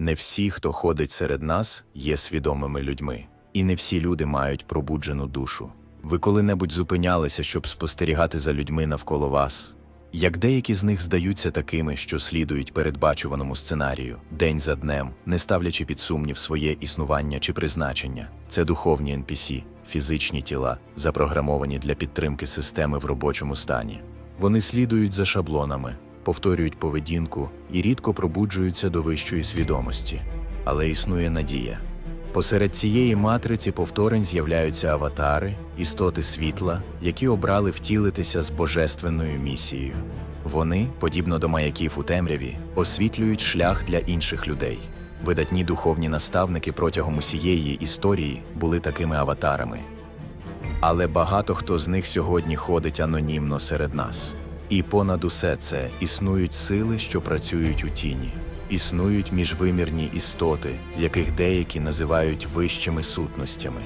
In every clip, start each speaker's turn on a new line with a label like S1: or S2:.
S1: Не всі, хто ходить серед нас, є свідомими людьми, і не всі люди мають пробуджену душу. Ви коли-небудь зупинялися, щоб спостерігати за людьми навколо вас? Як деякі з них здаються такими, що слідують передбачуваному сценарію, день за днем, не ставлячи під сумнів своє існування чи призначення, це духовні NPC, фізичні тіла, запрограмовані для підтримки системи в робочому стані. Вони слідують за шаблонами, повторюють поведінку і рідко пробуджуються до вищої свідомості. Але існує надія. Посеред цієї матриці повторень з'являються аватари, істоти світла, які обрали втілитися з божественною місією. Вони, подібно до маяків у темряві, освітлюють шлях для інших людей. Видатні духовні наставники протягом усієї історії були такими аватарами. Але багато хто з них сьогодні ходить анонімно серед нас. І понад усе це існують сили, що працюють у тіні. Існують міжвимірні істоти, яких деякі називають вищими сутностями.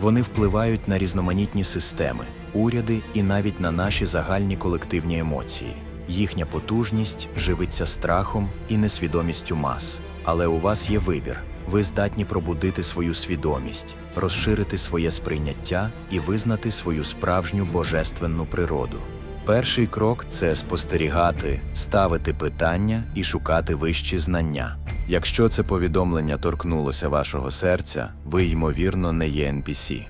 S1: Вони впливають на різноманітні системи, уряди і навіть на наші загальні колективні емоції. Їхня потужність живиться страхом і несвідомістю мас. Але у вас є вибір. Ви здатні пробудити свою свідомість, розширити своє сприйняття і визнати свою справжню божественну природу. Перший крок це спостерігати, ставити питання і шукати вищі знання. Якщо це повідомлення торкнулося вашого серця, ви, ймовірно, не є NPC.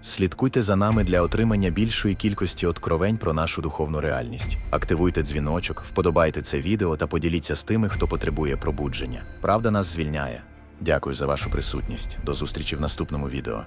S1: Слідкуйте за нами для отримання більшої кількості откровень про нашу духовну реальність. Активуйте дзвіночок, вподобайте це відео та поділіться з тими, хто потребує пробудження. Правда нас звільняє. Дякую за вашу присутність. До зустрічі в наступному відео.